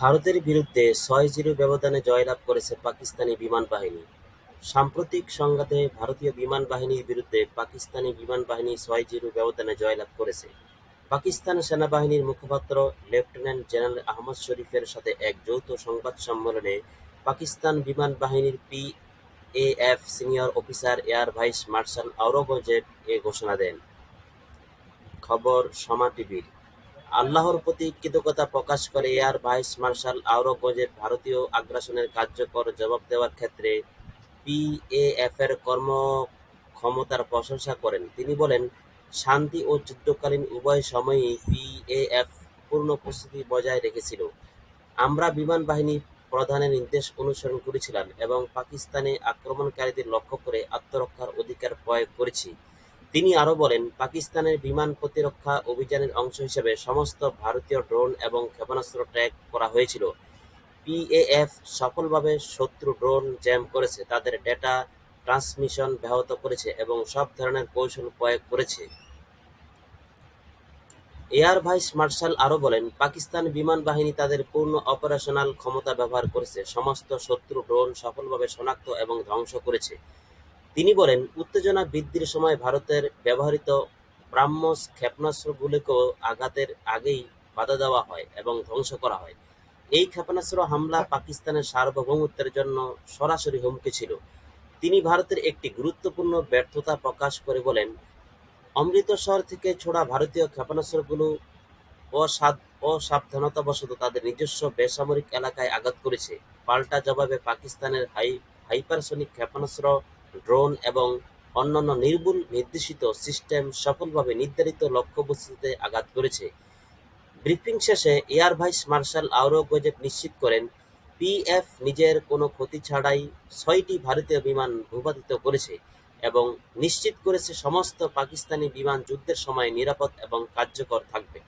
ভারতের বিরুদ্ধে ছয় জিরো ব্যবধানে জয়লাভ করেছে পাকিস্তানি বিমান বাহিনী। সাম্প্রতিক সংঘাতে ভারতীয় বিমান বাহিনীর বিরুদ্ধে পাকিস্তানি বিমান বাহিনী ছয় জিরো ব্যবধানে জয়লাভ করেছে। পাকিস্তান সেনাবাহিনীর মুখপাত্র লেফটেন্যান্ট জেনারেল আহমদ শরীফের সাথে এক যৌথ সংবাদ সম্মেলনে পাকিস্তান বিমান বাহিনীর PAF senior officer air vice marshal Aurangzeb এ ঘোষণা দেন। খবর সমা টিভির। আল্লাহর প্রতি কৃতজ্ঞতা প্রকাশ করে এয়ার ভাইস মার্শাল আওরঙ্গজেব ভারতীয় আগ্রাসনের কার্যকর জবাব দেওয়ার ক্ষেত্রে পিএএফের কর্মক্ষমতার প্রশংসা করেন। তিনি বলেন, শান্তি ও যুদ্ধকালীন উভয় সময়েই পিএএফ পূর্ণ প্রস্তুতি বজায় রেখেছিল। আমরা বিমান বাহিনী প্রধানের নির্দেশ অনুসরণ করেছিলাম এবং পাকিস্তানে আক্রমণকারীদের লক্ষ্য করে আত্মরক্ষার অধিকার প্রয়োগ করেছি। তিনি আরও বলেন, পাকিস্তানের বিমান প্রতিরক্ষা অভিযানের অংশ হিসেবে সমস্ত ভারতীয় ড্রোন এবং ক্ষেপণাস্ত্র ট্র্যাক করা হয়েছিল। পিএএফ সফলভাবে শত্রু ড্রোন জ্যাম করেছে, তাদের ডেটা ট্রান্সমিশন ব্যাহত করেছে এবং সব ধরনের কৌশল প্রয়োগ করেছে। এয়ার ভাইস মার্শাল আরও বলেন, পাকিস্তান বিমান বাহিনী তাদের পূর্ণ অপারেশনাল ক্ষমতা ব্যবহার করেছে। সমস্ত শত্রু ড্রোন সফলভাবে শনাক্ত এবং ধ্বংস করেছে। তিনি বলেন, উত্তেজনা বৃদ্ধির সময় ভারতের ব্যবহৃত ব্রাহ্মস ক্ষেপণাস্ত্রগুলিকেও আঘাতের আগেই বাধা দেওয়া হয় এবং ধ্বংস করা হয়। এই ক্ষেপণাস্ত্র হামলা পাকিস্তানের সার্বভৌমত্বের জন্য সরাসরি হুমকি ছিল। তিনি ভারতের একটি গুরুত্বপূর্ণ ব্যর্থতা প্রকাশ করে বলেন, অমৃতসর থেকে ছোড়া ভারতীয় ক্ষেপণাস্ত্রগুলো অসাবধানতাবশত তাদের নিজস্ব বেসামরিক এলাকায় আঘাত করেছে। পাল্টা জবাবে পাকিস্তানের হাই, হাইপারসনিক ক্ষেপণাস্ত্র ড্রোন এবং অন্যান্য নির্ভুল নির্দেশিত সিস্টেম সফলভাবে নির্ধারিত লক্ষ্যবস্তুতে আঘাত করেছে। ব্রিফিং শেষে এয়ার ভাইস মার্শাল আওরঙ্গজেব নিশ্চিত করেন, পিএফ নিজের কোনো ক্ষতি ছাড়াই ছয়টি ভারতীয় বিমান ভূপাতিত করেছে এবং নিশ্চিত করেছে সমস্ত পাকিস্তানি বিমান যুদ্ধের সময় নিরাপদ এবং কার্যকর থাকবে।